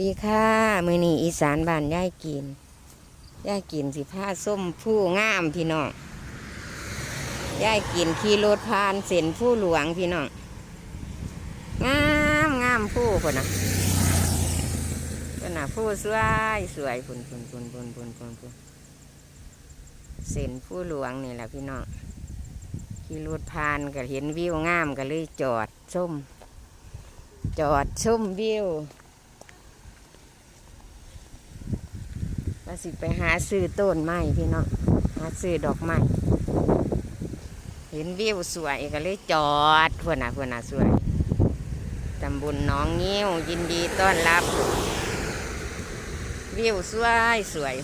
ดีค่ะมือนีอีสานบ้านย่ายกินย่ายกินสิผ้าส้มผู้งามพี่น้องย่ายกินขี่รถพานเส้นผู้หลวงพี่น้องงามงามผู้คนนะคนนะผู้สวยสวยพุ่นพุ่นพุ่นพุ่นพุ่นพุ่นพุ่นเส้นผู้หลวงนี่แหละพี่น้องขี่รถพานก็เห็นวิวงามก็เลยจอดชมจอดชมวิว ว่าสิไปหาซื้อต้นไม้พี่น้องหาซื้อดอกไม้เห็นวิวสวยก็เลยจอดพื่อนน่ะเพื่อนน่ะสวยตำบลหน้องงิ้วยินดีต้อนรับ วิวสวยสวย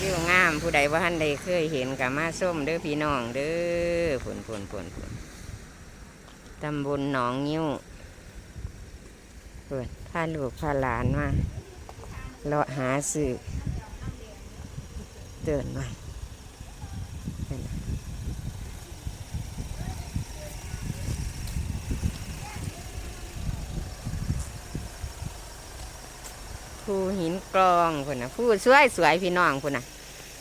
วิวงามผู้ใดว่าท่านใดเคยเห็นกับมาส้มเด้อพี่น้องเด้อผลผลผลผลตำบลหนองงิ้วเพื่อนพาลูกพาหลานมา เลาะหาสื่อเดินมาผู้หินกรองพุ่นนะผู้สวยสวยพี่น้องพุ่นนะ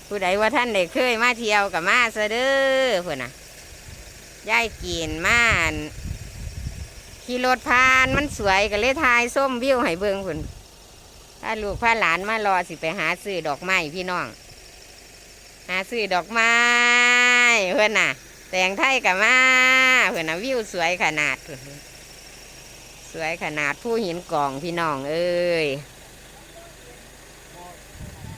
ผู้ใดว่าท่านได้เคยมาเที่ยวกับมาซะเด้อพุ่นนะย่ายกินมานขี่รถผ่านมันสวยก็เลยทายส้มวิวให้เบิ่งพุ่นาลูกพาหลานมารอสิไปหาซื้อดอกไม้พี่น้อง หาซื้อดอกไม้เพื่อนน่ะ แต่งไทยกับมาเพื่อนน่ะวิวสวยขนาด สวยขนาดผู้หินกล่องพี่น้องเอ้ย